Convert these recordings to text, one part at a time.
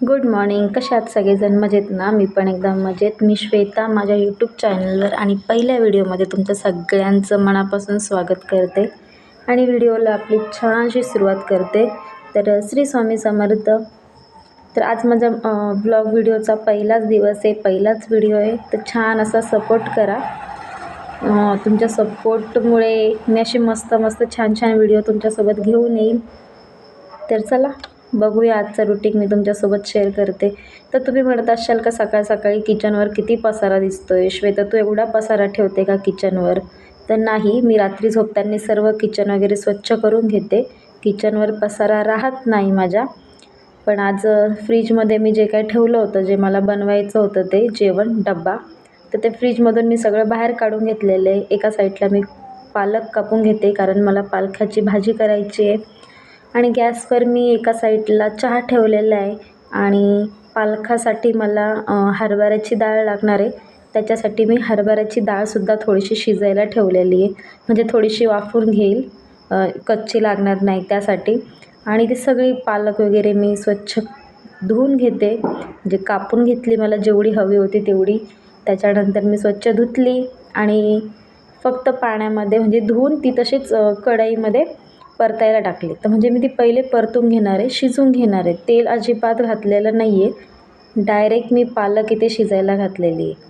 Good morning कशा आहात सगळेजण? मजेत ना? मी पण एकदम मजेत. मी श्वेता माझ्या यूट्यूब चॅनलवर आणि पहिल्या व्हिडिओमध्ये तुमचं सगळ्यांचं मनापासून स्वागत करते. आणि व्हिडिओला आपली छानशी सुरुवात करते. तर श्री स्वामी समर्थ. तर आज माझा ब्लॉग व्हिडिओचा पहिलाच दिवस आहे. पहिलाच व्हिडिओ आहे. तर छान असा सपोर्ट करा. तुमच्या सपोर्टमुळे मी असे मस्त मस्त छान छान व्हिडिओ तुमच्यासोबत घेऊन येईल तर चला. बघूया आजचं रुटीन मी तुमच्यासोबत शेअर करते. तर तुम्ही म्हणत असाल का सकाळ सकाळी किचनवर किती पसारा दिसतोय? श्वेता तू एवढा पसारा ठेवते का किचनवर तर नाही मी रात्री झोपताना सर्व किचन वगैरे स्वच्छ करून घेते. किचनवर पसारा राहत नाही माझ्या. पण आज फ्रीजमध्ये मी जे काय ठेवलं होतं जे मला बनवायचं होतं ते जेवण डब्बा तर ते फ्रीजमधून मी सगळं बाहेर काढून घेतलेलं आहे. एका साईडला मी पालक कापून घेते कारण मला पालकाची भाजी करायची आहे. आणि गॅसवर मी एका साईडला चहा ठेवलेला आहे आणि पालकासाठी मला हरभऱ्याची डाळ लागणार आहे. त्याच्यासाठी मी हरभऱ्याची डाळसुद्धा थोडीशी शिजायला ठेवलेली आहे. म्हणजे थोडीशी वाफवून घेईल. कच्ची लागणार नाही त्यासाठी. आणि ती सगळी पालक वगैरे मी स्वच्छ धुवून घेते. म्हणजे कापून घेतली मला जेवढी हवी होती तेवढी. त्याच्यानंतर मी स्वच्छ धुतली आणि फक्त पाण्यामध्ये म्हणजे धुवून ती तशीच कढईमध्ये परतायला टाकली. तर म्हणजे मी ती पहिले परतून घेणार आहे शिजवून घेणार आहे. तेल अजिबात घातलेलं नाही आहे डायरेक्ट मी पालक इथे शिजायला घातलेली आहे.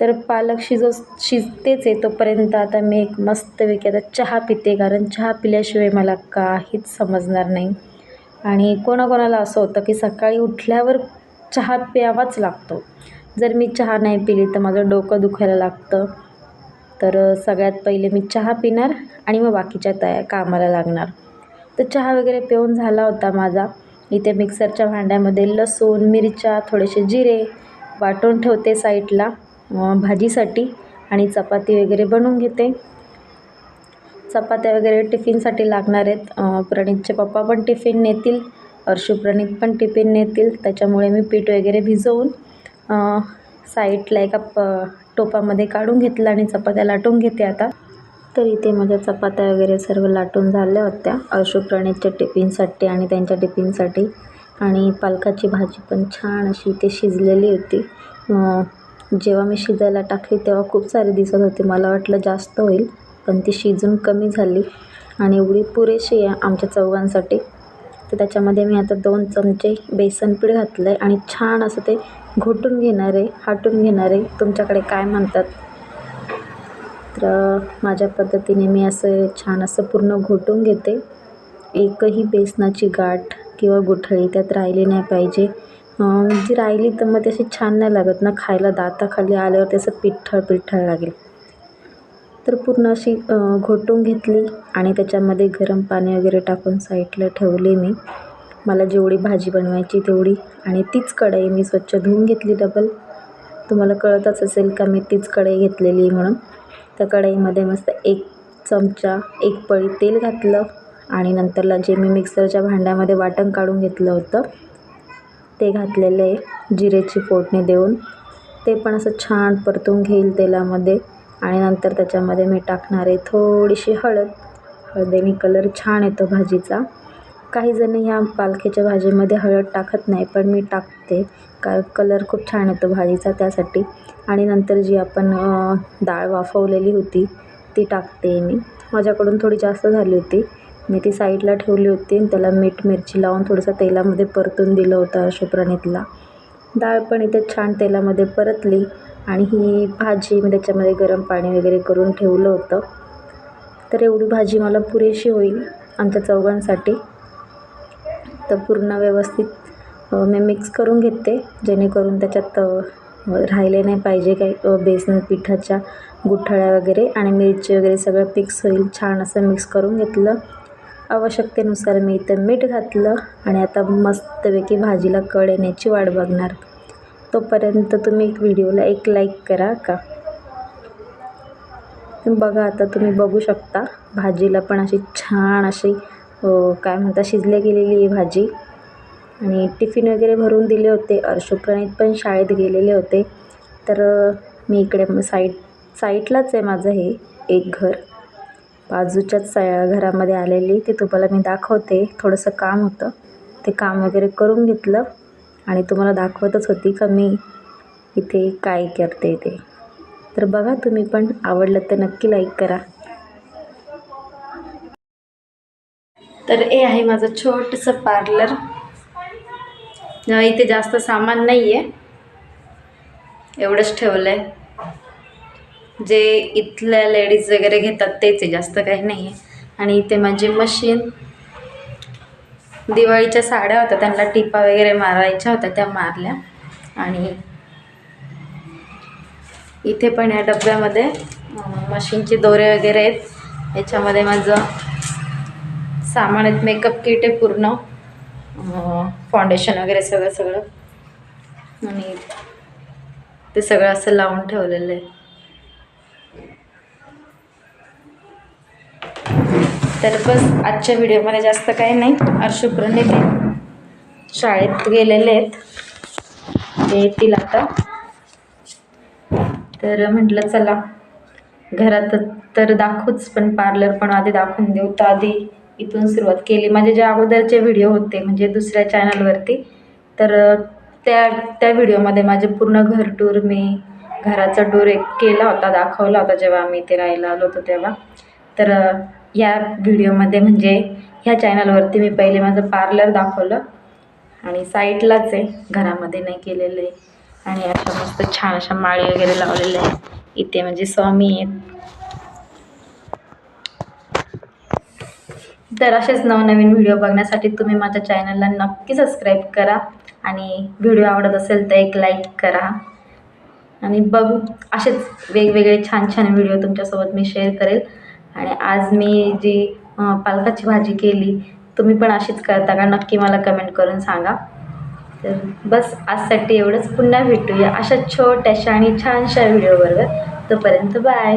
तर पालक शिजव शिजतेच आहे तोपर्यंत आता मी एक मस्तपैकी आता चहा पिते कारण चहा पिल्याशिवाय मला काहीच समजणार नाही. आणि कोणाकोणाला असं होतं की सकाळी उठल्यावर चहा प्यावाच लागतो. जर मी चहा नाही पिली तर माझं डोकं दुखायला लागतं. तर सगळ्यात पहिले मी चहा पिणार आणि मग बाकीच्या तया कामाला लागणार. तर चहा वगैरे पिऊन झाला होता माझा. इथे मिक्सरच्या भांड्यामध्ये लसूण मिरच्या थोडेसे जिरे वाटून ठेवते साईडला भाजीसाठी आणि चपाती वगैरे बनवून घेते. चपात्या वगैरे टिफिनसाठी लागणार आहेत. प्रणितचे पप्पा पण टिफिन नेतील अर्शू प्रणित पण टिफिन नेतील त्याच्यामुळे मी पीठ वगैरे भिजवून साईडला एका प टोपामध्ये काढून घेतलं आणि चपात्या लाटून घेते आता. तर इथे माझ्या चपात्या वगैरे सर्व लाटून झाल्या होत्या. अशोक प्रणितच्या टिफिनसाठी आणि त्यांच्या टिफिनसाठी. आणि पालकाची भाजी पण छान अशी इथे शिजलेली होती. जेव्हा मी शिजायला टाकली तेव्हा खूप सारी दिसत होती. मला वाटलं जास्त होईल पण ती शिजून कमी झाली. आणि एवढी पुरेशी आहे आमच्या चौघांसाठी. तर त्याच्यामध्ये मी आता दोन चमचे बेसन पीठ घातलं आहे आणि छान असं ते घोटून घेणार आहे हाटून घेणार आहे. तुमच्याकडे काय म्हणतात? तर माझ्या पद्धतीने मी असं छान असं पूर्ण घोटून घेते. एकही बेसनाची गाठ किंवा गुठळी त्यात राहिली नाही पाहिजे. जी राहिली तर मग तशी छान नाही लागत ना खायला दाताखाली आल्यावर त्याचं पिठ्ठळ पिठ्ठळ लागेल. तर पूर्ण अशी घोटून घेतली आणि त्याच्यामध्ये गरम पाणी वगैरे टाकून साईडला ठेवली मी. मला जेवढी भाजी बनवायची तेवढी आणि तीच कढई मी स्वच्छ धुवून घेतली डबल तुम्हाला कळतच असेल का मी तीच कढई घेतलेली म्हणून? त्या कढईमध्ये मस्त एक चमचा एक पळी तेल घातलं आणि नंतरला जे मी मिक्सरच्या भांड्यामध्ये वाटण काढून घेतलं होतं ते घातलेलं आहे जिरेची फोडणी देऊन. ते पण असं छान परतून घेईल तेलामध्ये. आणि नंतर त्याच्यामध्ये मी टाकणार आहे थोडीशी हळद. हळदीने कलर छान येतो भाजीचा. काहीजणं ह्या पालखीच्या भाजीमध्ये हळद टाकत नाही पण मी टाकते. कारण कलर खूप छान येतो भाजीचा त्यासाठी. आणि नंतर जी आपण डाळ वाफवलेली होती ती टाकते मी. माझ्याकडून थोडी जास्त झाली होती. मी ती साईडला ठेवली होती आणि त्याला मीठ मिरची लावून थोडंसं तेलामध्ये परतून दिलं होतं शुप्रणीतला डाळ पण इथे छान तेलामध्ये परतली. आणि ही भाजी मी त्याच्यामध्ये गरम पाणी वगैरे करून ठेवलं होतं. तर एवढी भाजी मला पुरेशी होईल आमच्या चौघांसाठी. तर पूर्ण व्यवस्थित मी मिक्स करून घेते जेणेकरून त्याच्यात राहिले नाही पाहिजे काही बेसन पिठाच्या गुठळ्या वगैरे आणि मिरची वगैरे सगळं मिक्स होईल. छान असं मिक्स करून घेतलं. आवश्यकतेनुसार मी इथं मीठ घातलं आणि आता मस्तपैकी भाजीला कळ येण्याची वाट बघणार. तोपर्यंत तुम्ही व्हिडिओला एक लाईक करा का? बघा आता तुम्ही बघू शकता भाजीला पण अशी छान अशी काय म्हणता शिजल्या गेलेली आहे भाजी. आणि टिफिन वगैरे भरून दिले होते अर्शोप्रणित पण शाळेत गेलेले होते. तर मी इकडे साईड साईटलाच आहे माझं हे एक घर. बाजूच्याच घरामध्ये आलेली ते तुम्हाला मी दाखवते. थोडंसं काम होतं ते काम वगैरे करून घेतलं. आणि तुम्हाला दाखवतच होती का मी इथे काय करते ते. तर बघा तुम्ही पण आवडलं तर नक्की लाईक करा. तर हे आहे माझं छोटंसं पार्लर इथे जास्त सामान नाही आहे एवढंच ठेवलं आहे जे इथल्या लेडीज वगैरे घेतात तेच आहे जास्त काही नाही आहे आणि इथे माझी मशीन दिवाळीच्या साड्या होत्या त्यांना टिपा वगैरे मारायच्या होत्या त्या मारल्या. आणि इथे पण या डब्यामध्ये मशीनचे दोरे वगैरे आहेत. याच्यामध्ये माझं सामान आहेत मेकअप किट आहे पूर्ण. फाउंडेशन वगैरे सगळं सगळं. आणि ते सगळं असं लावून ठेवलेलं आहे. तर बस आजच्या व्हिडिओमध्ये जास्त काही नाही. अर्शुप्रणे ते शाळेत गेलेले आहेत. ते येतील आता. तर म्हटलं चला. घरात तर दाखवूच पण पार्लर पण आधी दाखवून देऊ. तर आधी इथून सुरुवात केली. माझे जे अगोदरचे व्हिडिओ होते म्हणजे दुसऱ्या चॅनलवरती तर त्या त्या व्हिडिओमध्ये माझे पूर्ण घर टूर मी घराचा टूर एक केला होता दाखवला होता जेव्हा आम्ही इथे राहायला आलो होतो तेव्हा. तर या व्हिडिओमध्ये म्हणजे ह्या चॅनलवरती मी पहिले माझं पार्लर दाखवलं. आणि साईडलाच आहे घरामध्ये नाही केलेलं आहे. आणि अशा मस्त छान अशा माळी वगैरे लावलेल्या आहे इथे म्हणजे स्वामी आहेत. तर असेच नवनवीन व्हिडिओ बघण्यासाठी तुम्ही माझ्या चॅनलला नक्की सबस्क्राईब करा. आणि व्हिडिओ आवडत असेल तर एक लाईक करा. आणि बघू असेच वेगवेगळे छान छान व्हिडिओ तुमच्यासोबत मी शेअर करेल. आणि आज मी जी पालकाची भाजी केली तुम्ही पण अशीच करता का? नक्की मला कमेंट करून सांगा. तर बस आजसाठी एवढंच. पुन्हा भेटूया अशा छोट्याशा आणि छानशा व्हिडिओबरोबर तोपर्यंत बाय